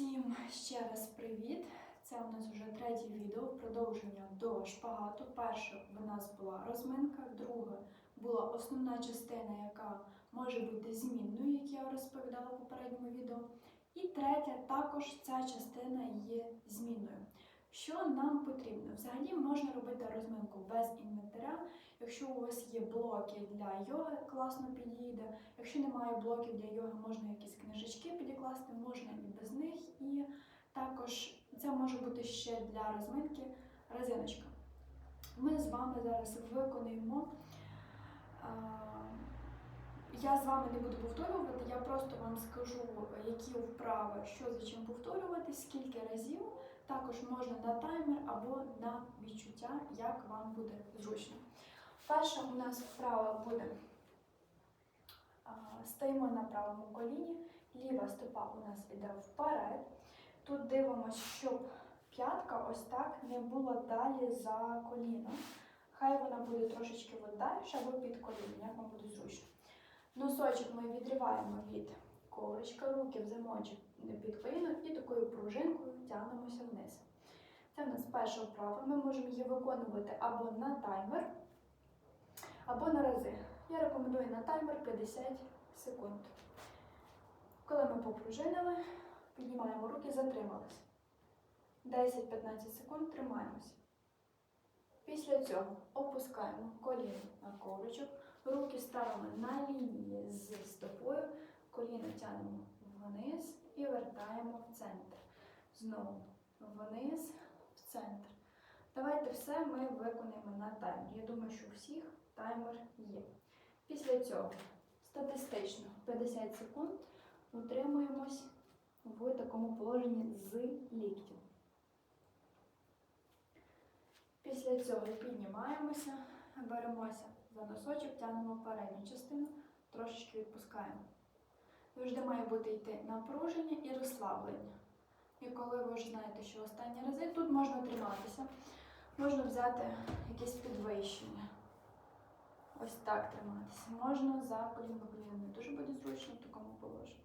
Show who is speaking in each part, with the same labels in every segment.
Speaker 1: Всім ще раз привіт! Це у нас вже третє відео, продовження до шпагату. Перша в нас була розминка, друга була основна частина, яка може бути змінною, як я розповідала в попередньому відео. І третя також ця частина є змінною. Що нам потрібно? Взагалі можна робити розминку без інвентаря. Якщо у вас є блоки для йоги, класно підійде. Якщо немає блоків для йоги, можна якісь книжечки підкласти, можна і без них. І також це може бути ще для розминки резиночка. Ми з вами зараз виконуємо. Я з вами не буду повторювати, я просто вам скажу, які вправи, що за чим повторювати, скільки разів. Також можна на таймер або на відчуття, як вам буде зручно. Перша у нас вправа буде стоїмо на правому коліні, ліва стопа у нас іде вперед. Тут дивимося, щоб п'ятка ось так не була далі за коліном. Хай вона буде трошечки далі або під коліном, як вам буде зручно. Носочок ми відриваємо від ковричка, руки в замочок під коліном і такою пружинкою тягнемося вниз. Це в нас перша вправа. Ми можемо її виконувати або на таймер, або на рази. Я рекомендую на таймер 50 секунд. Коли ми попружинили, піднімаємо руки, затримались. 10-15 секунд тримаємося. Після цього опускаємо коліно на ковричок, руки ставимо на лінії з стопою, коліно тягнемо вниз і вертаємо в центр. Знову вниз, в центр. Давайте все ми виконуємо на таймер. Я думаю, що у всіх таймер є. Після цього статистично 50 секунд утримуємось в такому положенні з ліктем. Після цього піднімаємося, беремося за носочок, тягнемо передню частину, трошечки відпускаємо. Завжди має бути йти напруження і розслаблення. І коли ви вже знаєте, що останні рази тут можна триматися, можна взяти якесь підвищення. Ось так триматися. Можна за коліно коліно. Дуже буде зручно в такому положенні.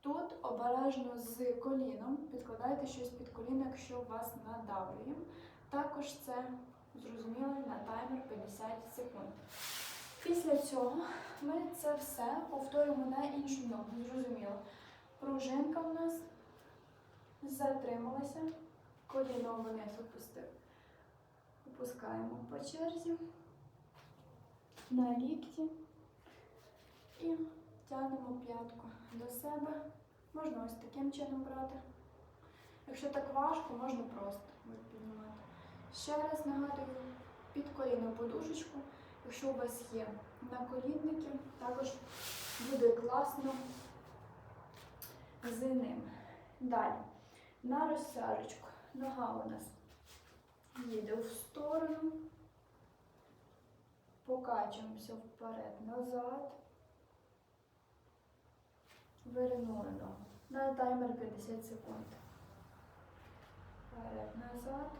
Speaker 1: Тут обережно з коліном підкладайте щось під коліно, якщо вас надавлює. Також це зрозуміло на таймер 50 секунд. Після цього ми це все повторюємо на іншу ногу. Зрозуміло. Пружинка у нас затрималася, коліно вниз опустив. Опускаємо по черзі на лікті і тягнемо п'ятку до себе. Можна ось таким чином брати. Якщо так важко, можна просто піднімати. Ще раз нагадую, під коліно подушечку. Якщо у вас є наколінники, також буде класно з ним. Далі. На розсяжечку. Нога у нас їде в сторону. Покачуємося вперед-назад. Вернули ногу. На таймер 50 секунд. Вперед-назад.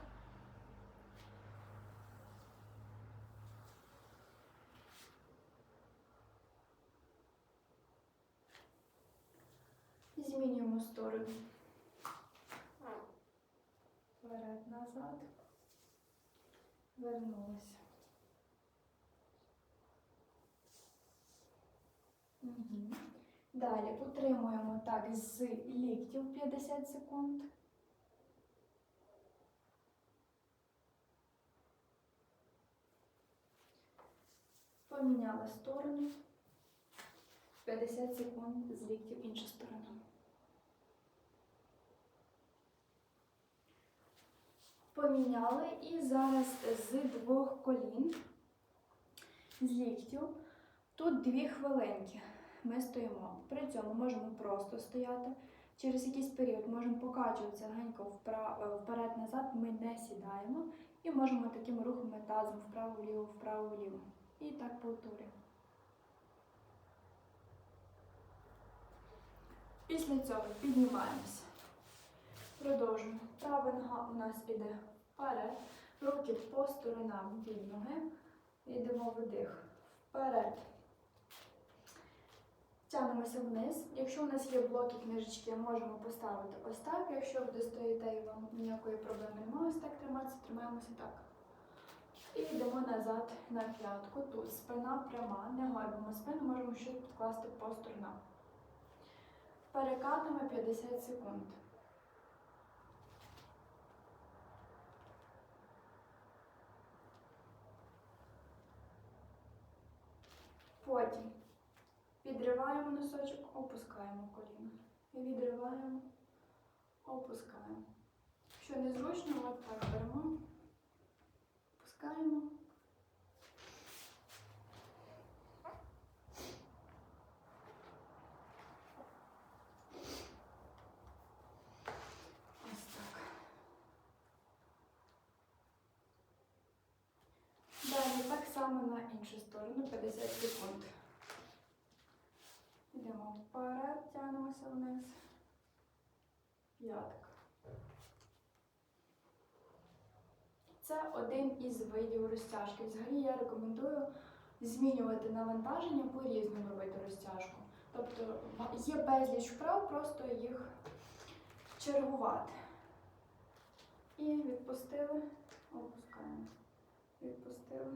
Speaker 1: Змінюємо сторону. Вперед-назад. Вернулися. Угу. Далі утримуємо так з ліктів 50 секунд. Поміняли сторону. 50 секунд з ліктів інша сторона. Поміняли і зараз з двох колін, з ліктів. Тут дві хвилинки ми стоїмо. При цьому можемо просто стояти. Через якийсь період можемо покачуватися легенько вперед-назад, ми не сідаємо. І можемо такими рухами тазом вправо-вліво, вправо-вліво. І так повторюємо. Після цього піднімаємося. Продовжуємо. Права нога у нас іде вперед. Руки по сторонам від ноги. Йдемо вдих. Вперед. Тягнемося вниз. Якщо у нас є блоки книжечки, можемо поставити ось так. Якщо ви достоїте і вам ніякої проблеми немає, ось так триматися, тримаємося так. І йдемо назад на п'ятку. Тут спина пряма, не горбимо спину, можемо щось підкласти по сторонам. Перекатами 50 секунд. Потім підриваємо носочок, опускаємо коліно. І відриваємо, опускаємо. Якщо незручно, от так беремо, опускаємо. Далі так само на іншу сторону 50 секунд. Йдемо тягнемося вниз. П'ятка. Це один із видів розтяжки. Взагалі я рекомендую змінювати навантаження по-різному робити розтяжку. Тобто є безліч вправ, просто їх чергувати. І відпустили, опускаємо. Відпустили.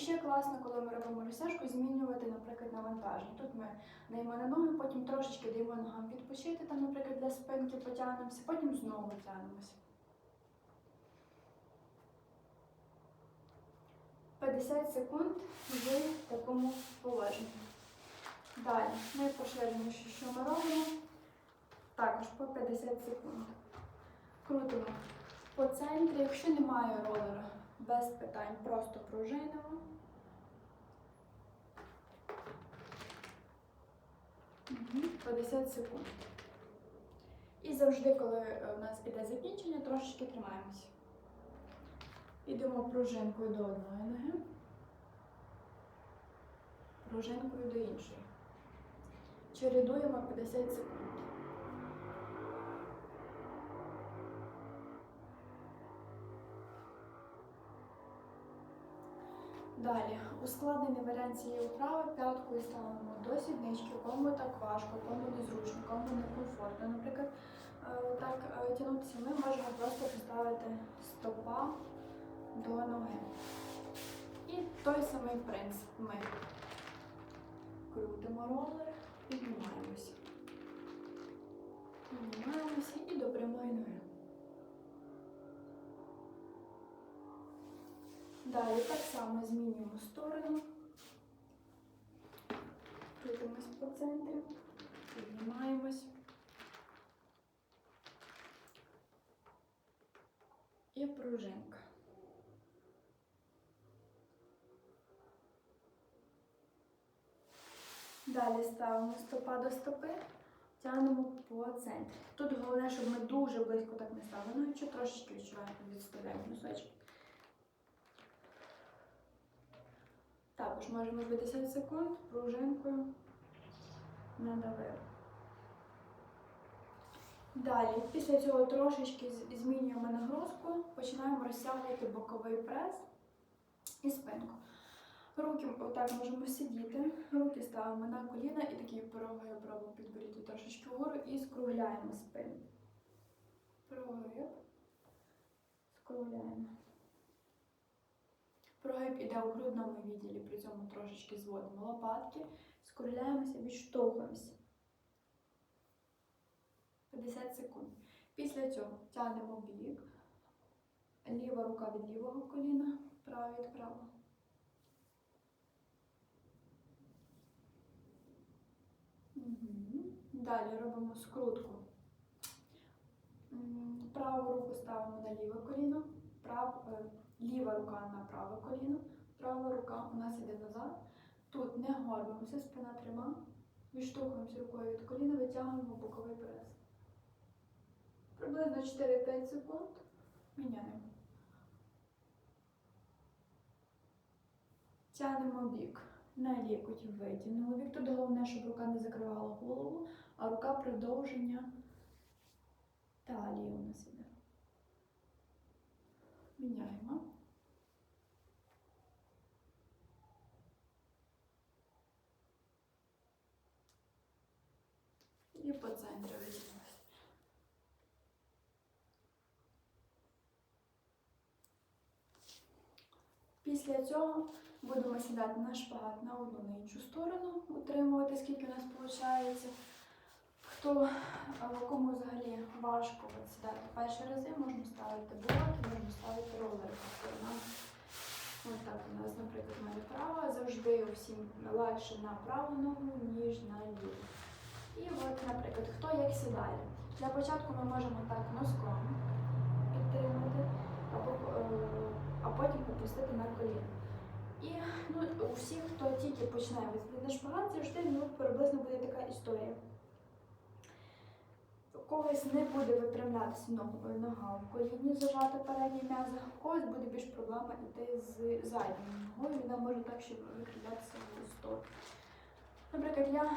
Speaker 1: Ще класно, коли ми робимо розтяжку, змінювати, наприклад, навантаження. Тут ми даємо на ноги, потім трошечки даємо ногам відпочити, там, наприклад, для спинки потягнемося, потім знову тягнемося. 50 секунд в такому положенні. Далі, ми найпоширеніше, що ми робимо, також по 50 секунд. Крутимо по центрі, якщо немає ролера, без питань, просто пружинимо. Мгм, 50 секунд. І завжди, коли е, у нас іде закінчення, трошечки тримаємося. Ідемо пружинкою до одної ноги, пружинкою до іншої. Чередуємо 50 секунд. Далі, ускладнений варіант цієї вправи п'яткою ставимо до сіднички, кому так важко, кому незручно, кому некомфортно. Наприклад, е, так е, тягнутися ми можемо просто поставити стопа до ноги. І той самий принцип. Ми крутимо ролер, піднімаємося. Піднімаємося і до прямої ноги. Далі так само змінюємо сторону. Крутимось по центрі, піднімаємось. І пружинка. Далі ставимо стопа до стопи, тягнемо по центрі. Тут головне, щоб ми дуже близько так не ставили. Ну, якщо трошечки відчуваємо, відставляємо носочки. Також можемо 50 секунд пружинкою надавили. Далі, після цього трошечки змінюємо нагрузку, починаємо розтягувати боковий прес і спинку. Руки отак можемо сидіти, руки ставимо на коліна і такий прогиб робимо підборіддя трошечки вгору і скругляємо спину. Прогиб, скругляємо. Прогиб іде у грудному відділі, при цьому трошечки зводимо лопатки, скругляємося, відштовхуємося. 50 секунд. Після цього тягнемо бік. Ліва рука від лівого коліна, права від правого. Далі робимо скрутку. Праву руку ставимо на ліве коліно, ліва рука на праве коліно, права рука у нас іде назад. Тут не горбимося, спина пряма, відштовхуємося рукою від коліна, витягуємо боковий прес. Приблизно 4-5 секунд. Міняємо. Тягнемо бік. На лікоть витягнули бік. Тут головне, щоб рука не закривала голову, а рука продовження талії у нас іде. Міняємо. І по центру витягнулися. Після цього будемо сідати на шпагат на одну на іншу сторону, утримувати, скільки у нас виходить. Хто кому взагалі важко сідати перші рази, можна ставити блоки, можна ставити ролери. Ось так у нас, наприклад, в мене права, завжди всім легше на праву ногу, ніж на ліву. Наприклад, хто як сідає. Для початку ми можемо так носком підтримати, е, а потім опустити на коліно. І ну, у всіх, хто тільки виходити на шпагат, завжди ну, приблизно буде така історія. У когось не буде випрямлятися ног- нога в коліні, зажата передня м'яза, у когось буде більш проблема йти з задньою ногою, вона може так ще викривлятися в сторону. Наприклад, я,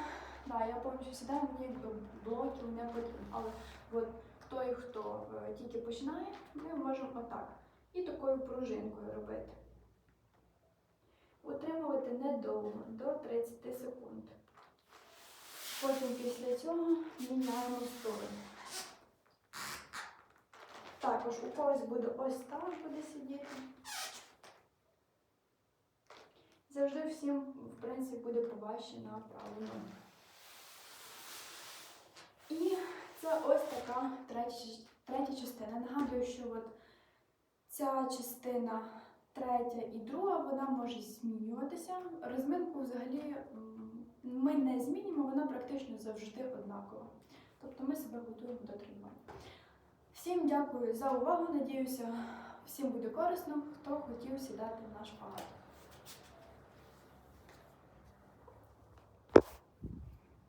Speaker 1: да, я повністю сідаю, мені якби блоків не потрібно, але от хто хто е, тільки починає, ми можемо отак. І такою пружинкою робити. Утримувати недовго, до 30 секунд. Потім після цього міняємо сторону. Також у когось буде ось так буде сидіти. Завжди всім, в принципі, буде поважче на праву ногу. І це ось така третя, третя частина. Нагадую, що от ця частина третя і друга, вона може змінюватися. Розминку взагалі ми не змінюємо, вона практично завжди однакова. Тобто ми себе готуємо до тренування. Всім дякую за увагу. Надіюся, всім буде корисно, хто хотів сідати в наш шпагат.